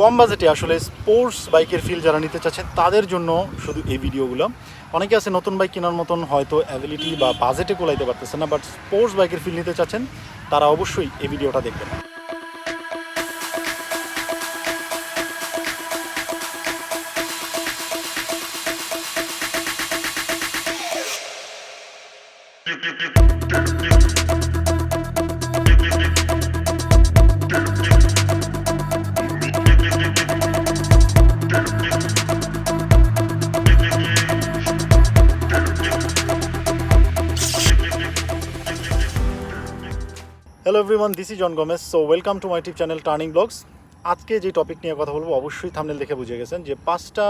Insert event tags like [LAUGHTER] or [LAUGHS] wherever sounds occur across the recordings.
কম বাজেটে আসলে স্পোর্টস বাইকের ফিল যারা নিতে চাচ্ছেন তাদের জন্য শুধু এই ভিডিওগুলো। অনেকে আছে নতুন বাইক কেনার মতন, হয়তো অ্যাবিলিটি বা বাজেটে কোলাইতে পারতেছে না বাট স্পোর্টস বাইকের ফিল নিতে চাচ্ছেন, তারা অবশ্যই এই ভিডিওটা দেখবেন। [LAUGHS] Hello everyone this is John Gomes so welcome to my tip channel turning blogs আজকে যে টপিক নিয়ে কথা বলব, অবশ্যই থামনেল দেখে বুঝে গেছেন যে পাঁচটা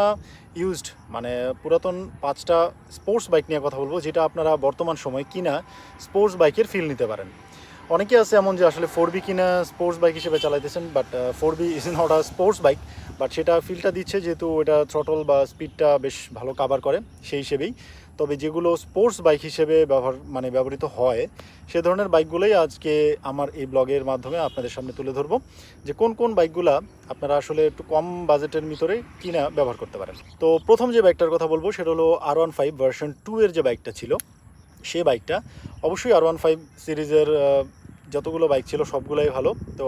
ইউজড মানে পুরাতন পাঁচটা স্পোর্টস বাইক নিয়ে কথা বলব, যেটা আপনারা বর্তমান সময় কিনা স্পোর্টস বাইকের ফিল নিতে পারেন। অনেকে আছে এমন যে আসলে ফোর বি কিনা স্পোর্টস বাইক হিসেবে চালাইতেছেন but four B is not a sports bike but সেটা ফিলটা দিচ্ছে যেহেতু এটা থ্রটল বা স্পিডটা বেশ ভালো কাভার করে সেই হিসেবেই। তবে যেগুলো স্পোর্টস বাইক হিসেবে ব্যবহার মানে ব্যবহৃত হয়, সে ধরনের বাইকগুলোই আজকে আমার এই ব্লগের মাধ্যমে আপনাদের সামনে তুলে ধরবো, যে কোন কোন বাইকগুলা আপনারা আসলে একটু কম বাজেটের ভিতরে কিনা ব্যবহার করতে পারেন। তো প্রথম যে বাইকটার কথা বলব, সেটা হলো R one five version two এর যে বাইকটা ছিল সে বাইকটা। অবশ্যই আর ওয়ান ফাইভ সিরিজের যতগুলো বাইক ছিল সবগুলোই ভালো। তো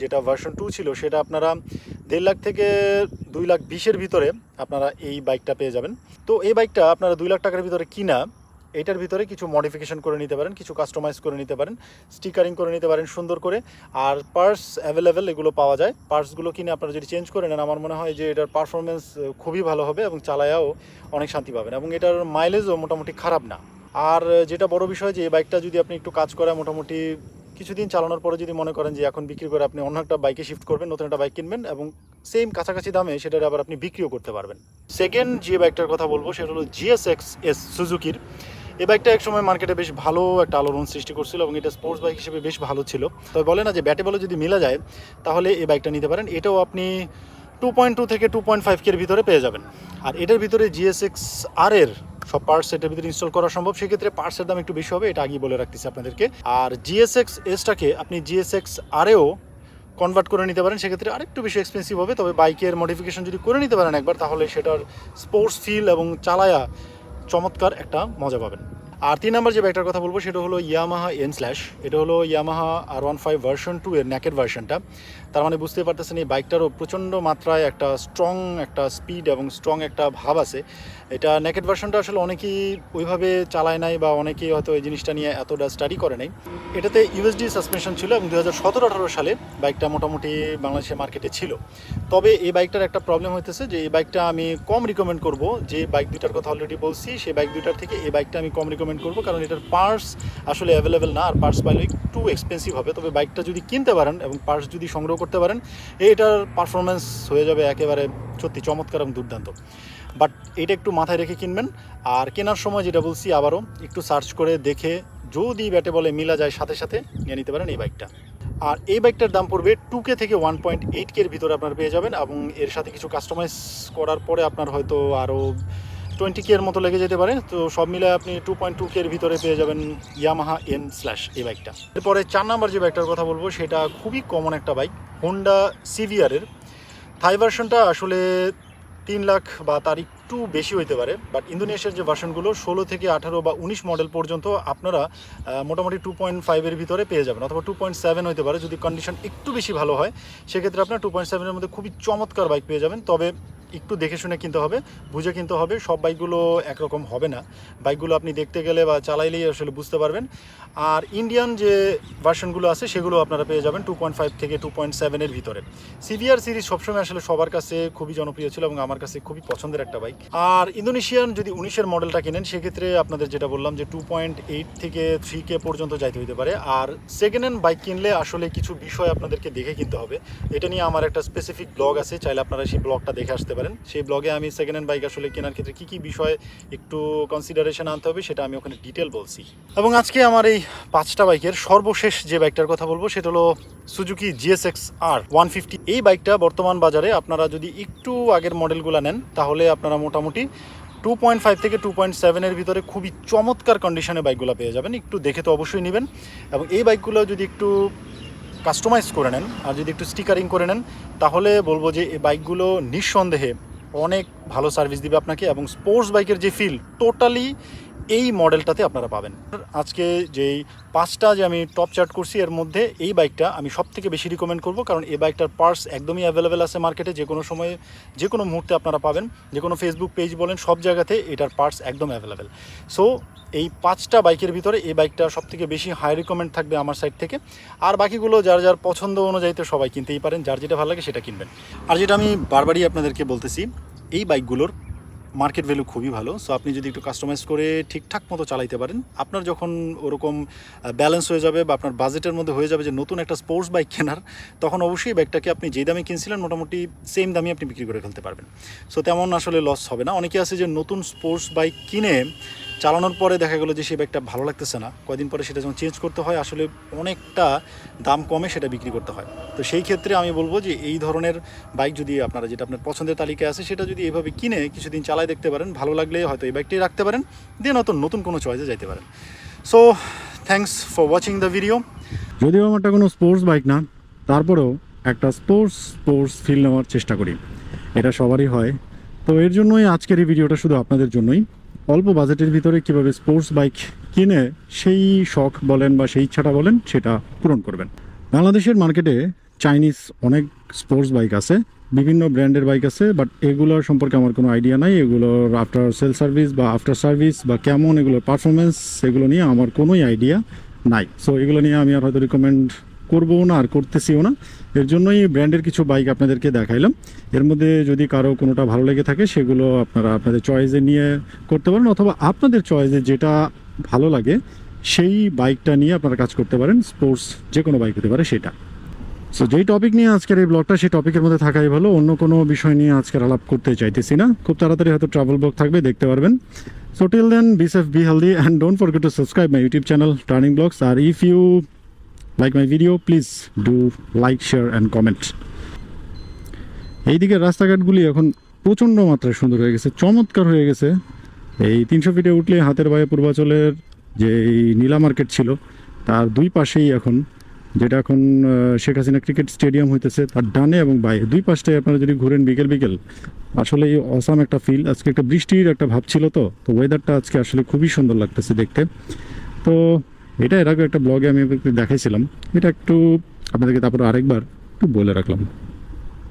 যেটা ভার্সন টু ছিল সেটা আপনারা দেড় লাখ থেকে দুই লাখ বিশের ভিতরে আপনারা এই বাইকটা পেয়ে যাবেন। তো এই বাইকটা আপনারা দুই লাখ টাকার ভিতরে কিনা, এটার ভিতরে কিছু মডিফিকেশন করে নিতে পারেন, কিছু কাস্টমাইজ করে নিতে পারেন স্টিকারিং করে নিতে পারেন সুন্দর করে। আর পার্টস অ্যাভেলেবেল এগুলো পাওয়া যায়। পার্টসগুলো কিনে আপনারা যদি চেঞ্জ করে নেন, আমার মনে হয় যে এটার পারফরমেন্স খুবই ভালো হবে এবং চালায়াও অনেক শান্তি পাবেন। এবং এটার মাইলেজও মোটামুটি খারাপ না। আর যেটা বড় বিষয় যে এই বাইকটা যদি আপনি একটু কাজ করে মোটামুটি কিছুদিন চালানোর পরে যদি মনে করেন যে এখন বিক্রি করে আপনি অন্য একটা বাইকে শিফট করবেন, নতুন একটা বাইক কিনবেন এবং সেম কাছাকাছি দামে সেটার আবার আপনি বিক্রিও করতে পারবেন। সেকেন্ড যে বাইকটার কথা বলব সেটা হলো জিএস এক্স এস সুজুকির এই বাইকটা একসময় মার্কেটে বেশ ভালো একটা আলোড়ন সৃষ্টি করছিল এবং এটা স্পোর্টস বাইক হিসেবে বেশ ভালো ছিল। তবে বলে না যে ব্যাটে বলে যদি মিলা যায়, তাহলে এই বাইকটা নিতে পারেন। এটাও আপনি টু পয়েন্ট টু থেকে টু পয়েন্ট ফাইভ কের ভিতরে পেয়ে যাবেন। আর এটার ভিতরে জিএসএক্স আর এর সব পার্টস এটার ভিতরে ইনস্টল করা সম্ভব। সেক্ষেত্রে পার্টসের দাম একটু বেশি হবে, এটা আগেই বলে রাখতেছি আপনাদেরকে। আর জিএসএক্স এসটাকে আপনি জিএসএক্স আরেও কনভার্ট করে নিতে পারেন। সেক্ষেত্রে আরেকটু বেশি এক্সপেন্সিভ হবে, তবে বাইকের মডিফিকেশন যদি করে নিতে পারেন একবার, তাহলে সেটার স্পোর্টস ফিল এবং চালায়া চমৎকার একটা মজা পাবেন। আর তিন নম্বর যে বাইকটার কথা বলব, সেটা হলো ইয়ামাহা এন স্ল্যাশ এটা হলো Yamaha R one five version two এর ন্যাকের ভার্সনটা তার মানে বুঝতে পারতেছেন, এই বাইকটারও প্রচণ্ড মাত্রায় একটা স্ট্রং একটা স্পিড এবং স্ট্রং একটা ভাব আছে। এটা নেকেট ভার্সনটা আসলে অনেকেই ওইভাবে চালায় নাই বা অনেকেই হয়তো এই জিনিসটা নিয়ে এতটা স্টাডি করে নাই। এটাতে ইউএসডি সাসপেনশন ছিল এবং দু হাজার সতেরো সালে বাইকটা মোটামুটি বাংলাদেশের মার্কেটে ছিল। তবে এই বাইকটার একটা প্রবলেম হইতেছে যে, এই বাইকটা আমি কম রিকমেন্ড করব। যে বাইক দুইটার কথা অলরেডি বলছি, সেই বাইক দুইটার থেকে এই বাইকটা আমি কম রিকমেন্ড করব, কারণ এটার পার্টস আসলে অ্যাভেলেবেল না, আর পার্টস পাইলে একটু এক্সপেন্সিভ হবে। তবে বাইকটা যদি কিনতে পারেন এবং পার্টস যদি সংগ্রহ করতে পারেন, এটার পারফরমেন্স হয়ে যাবে একেবারে সত্যি চমৎকার এবং দুর্দান্ত। বাট এটা একটু মাথায় রেখে কিনবেন, আর কেনার সময় যেটা বলছি আবারও, একটু সার্চ করে দেখে যদি ব্যাটে বলে মিলা যায় সাথে সাথে, নিয়ে নিতে পারেন এই বাইকটা আর এই বাইকটার দাম পড়বে টু কে থেকে ওয়ান পয়েন্ট এইট কের ভিতরে আপনার পেয়ে যাবেন এবং এর সাথে কিছু কাস্টমাইজ করার পরে আপনার হয়তো আরও টোয়েন্টি কে এর মতো লেগে যেতে পারে, তো সব মিলে আপনি টু পয়েন্ট টু কে এর ভিতরে পেয়ে যাবেন ইয়ামাহা এন স্ল্যাশ এই বাইকটা এরপরে চার নাম্বার যে বাইকটার কথা বলব, সেটা খুবই কমন একটা বাইক হোন্ডা সিভিয়ারের থাই ভার্সনটা আসলে তিন লাখ বা তার একটু বেশি হইতে পারে বাট ইন্দোনেশিয়ার যে ভার্সনগুলো ষোলো থেকে আঠারো বা উনিশ মডেল পর্যন্ত আপনারা মোটামুটি টু পয়েন্ট ফাইভের ভিতরে পেয়ে যাবেন, অথবা টু পয়েন্ট সেভেন হইতে পারে, যদি কন্ডিশন একটু বেশি ভালো হয়, সেক্ষেত্রে আপনার টু পয়েন্ট সেভেনের মধ্যে খুবই চমৎকার বাইক পেয়ে যাবেন। তবে একটু দেখে শুনে কিনতে হবে, বুঝে কিনতে হবে, সব বাইকগুলো একরকম হবে না। বাইকগুলো আপনি দেখতে গেলে বা চালাইলেই আসলে বুঝতে পারবেন। আর ইন্ডিয়ান যে ভার্সনগুলো আছে, সেগুলো আপনারা পেয়ে যাবেন টু পয়েন্ট ফাইভ থেকে টু পয়েন্ট সেভেনের ভিতরে। সিভিআর সিরিজ সবসময় আসলে সবার কাছে খুবই জনপ্রিয় ছিল এবং আমার কাছে খুবই পছন্দের একটা বাইক। আর ইন্দোনেশিয়ান যদি উনিশের মডেলটা কিনেন, সেক্ষেত্রে আপনাদের যেটা বললাম যে টু পয়েন্ট এইট থেকে থ্রি কে পর্যন্ত যাইতে হইতে পারে। আর সেকেন্ড হ্যান্ড বাইক কিনলে আসলে কিছু বিষয় আপনাদেরকে দেখে কিনতে হবে। এটা নিয়ে আমার একটা স্পেসিফিক ব্লগ আছে, চাইলে আপনারা সেই ব্লগটা দেখে আসতে পারেন। সেই ব্লগে আমি সেকেন্ড হ্যান্ড বাইক আসলে কেনার ক্ষেত্রে কী কী বিষয় একটু কনসিডারেশন আনতে হবে সেটা আমি ওখানে ডিটেল বলছি। এবং আজকে আমার এই পাঁচটা বাইকের সর্বশেষ যে বাইকটার কথা বলব সেটা হলো Suzuki GSX R one fifty এই বাইকটা বর্তমান বাজারে আপনারা যদি একটু আগের মডেলগুলো নেন, তাহলে আপনারা মোটামুটি টু পয়েন্ট ফাইভ থেকে টু পয়েন্ট সেভেনের ভিতরে খুবই চমৎকার কন্ডিশনে বাইকগুলো পেয়ে যাবেন। একটু দেখে তো অবশ্যই নেবেন। এবং এই বাইকগুলো যদি একটু কাস্টমাইজ করে নেন। আর যদি একটু স্টিকারিং করে নেন, তাহলে বলব যে এই বাইকগুলো নিঃসন্দেহে অনেক ভালো সার্ভিস দিবে আপনাকে এবং স্পোর্টস বাইকের যে ফিল টোটালি এই মডেলটাতে আপনারা পাবেন। আজকে যেই পাঁচটা যে আমি টপ চার্ট করছি, এর মধ্যে এই বাইকটা আমি সব থেকে বেশি রিকমেন্ড করব, কারণ এই বাইকটার পার্টস একদমই অ্যাভেলেবেল আছে মার্কেটে যে কোনো সময়ে, যে কোনো মুহূর্তে আপনারা পাবেন। যে কোনো ফেসবুক পেজ বলেন, সব জায়গাতে এটার পার্টস একদম অ্যাভেলেবেল সো এই পাঁচটা বাইকের ভিতরে এই বাইকটা সব থেকে বেশি হাই রিকমেন্ড থাকবে আমার সাইড থেকে। আর বাকিগুলো যার যার পছন্দ অনুযায়ী তো সবাই কিনতেই পারেন, যার যেটা ভালো লাগে সেটা কিনবেন। আর যেটা আমি বারবারই আপনাদেরকে বলতেছি এই বাইকগুলোর মার্কেট ভ্যালু খুবই ভালো। সো আপনি যদি একটু কাস্টমাইজ করে ঠিকঠাক মতো চালাইতে পারেন, আপনার যখন ওরকম ব্যালেন্স হয়ে যাবে বা আপনার বাজেটের মধ্যে হয়ে যাবে যে নতুন একটা স্পোর্টস বাইক কেনার, তখন অবশ্যই বাইকটাকে আপনি যেই দামে কিনছিলেন মোটামুটি সেম দামে আপনি বিক্রি করে ফেলতে পারবেন। সো তেমন আসলে লস হবে না। অনেকে আছে যে নতুন স্পোর্টস বাইক কিনে চালানোর পরে দেখা গেলো যে সেই বাইকটা ভালো লাগতেছে না। কয়দিন পরে সেটা যখন চেঞ্জ করতে হয়, আসলে অনেকটা দাম কমে সেটা বিক্রি করতে হয়। তো সেই ক্ষেত্রে আমি বলব যে এই ধরনের বাইক যদি আপনারা, যেটা আপনার পছন্দের তালিকায় আছে, সেটা যদি এভাবে কিনে কিছুদিন চালায় দেখতে পারেন, ভালো লাগলে হয়তো এই বাইকটাই রাখতে পারেন দেন হয়তো নতুন কোনো চয়েসে যাইতে পারেন। So thanks for watching the video যদিও আমারটা কোনো স্পোর্টস বাইক না, তারপরেও একটা স্পোর্টস স্পোর্টস ফিল নেওয়ার চেষ্টা করি। এটা সবারই হয়। তো এর জন্যই আজকের এই ভিডিওটা শুধু আপনাদের জন্যই। অল্প বাজেটের ভিতরে কীভাবে স্পোর্টস বাইক কিনে সেই শখ বলেন বা সেই ইচ্ছাটা বলেন, সেটা পূরণ করবেন। বাংলাদেশের মার্কেটে চাইনিজ অনেক স্পোর্টস বাইক আছে, বিভিন্ন ব্র্যান্ডের বাইক আছে বাট এগুলোর সম্পর্কে আমার কোনো আইডিয়া নাই। এগুলোর আফটার সেল সার্ভিস বা আফটার সার্ভিস বা কেমন এগুলোর পারফরমেন্স এগুলো নিয়ে আমার কোনোই আইডিয়া নাই। সো এগুলো নিয়ে আমি আর হয়তো রিকমেন্ড করব না আর করতেছিও না। এর জন্যই ব্র্যান্ডের কিছু বাইক আপনাদেরকে দেখাইলাম। এর মধ্যে যদি কারও কোনোটা ভালো লেগে থাকে সেগুলো আপনারা আপনাদের চয়েসে নিয়ে করতে পারেন অথবা আপনাদের চয়েসে যেটা ভালো লাগে সেই বাইকটা নিয়ে আপনারা কাজ করতে পারেন। স্পোর্টস যে কোনো বাইক হতে পারে সেটা। সো যেই টপিক নিয়ে আজকের এই ব্লগটা সেই টপিকের মধ্যে থাকাই ভালো। অন্য কোনো বিষয় নিয়ে আজকের আলাপ করতে চাইতেছি না। খুব তাড়াতাড়ি হয়তো ট্রাভেল ব্লগ থাকবে দেখতে পারবেন। So till then, be safe, be healthy, and don't forget to subscribe my YouTube channel, Turning Blogs. Or if you like my video, please do like, share, and comment. এইদিকে রাস্তাঘাটগুলি এখন প্রচণ্ড মাত্রায় সুন্দর হয়ে গেছে চমৎকার হয়ে গেছে। এই তিনশো ফিটে উঠলে হাতের বায়ে পূর্বাচলের যে এই নীলা মার্কেট ছিল তার দুই পাশেই এখন যেটা এখন শেখ হাসিনা ক্রিকেট স্টেডিয়াম হইতেছে তার ডানে এবং বাইরে দুই পাশটায় আপনারা যদি ঘুরেন বিকেল বিকেল আসলে এই অসাম একটা ফিল আজকে একটা বৃষ্টির একটা ভাব ছিল তো তো ওয়েদারটা আজকে আসলে খুবই সুন্দর লাগতেছে দেখতে। তো এটা এর আগে একটা ব্লগে আমি দেখাইছিলাম। এটা একটু আপনাদেরকে তারপর আরেকবার একটু বলে রাখলাম।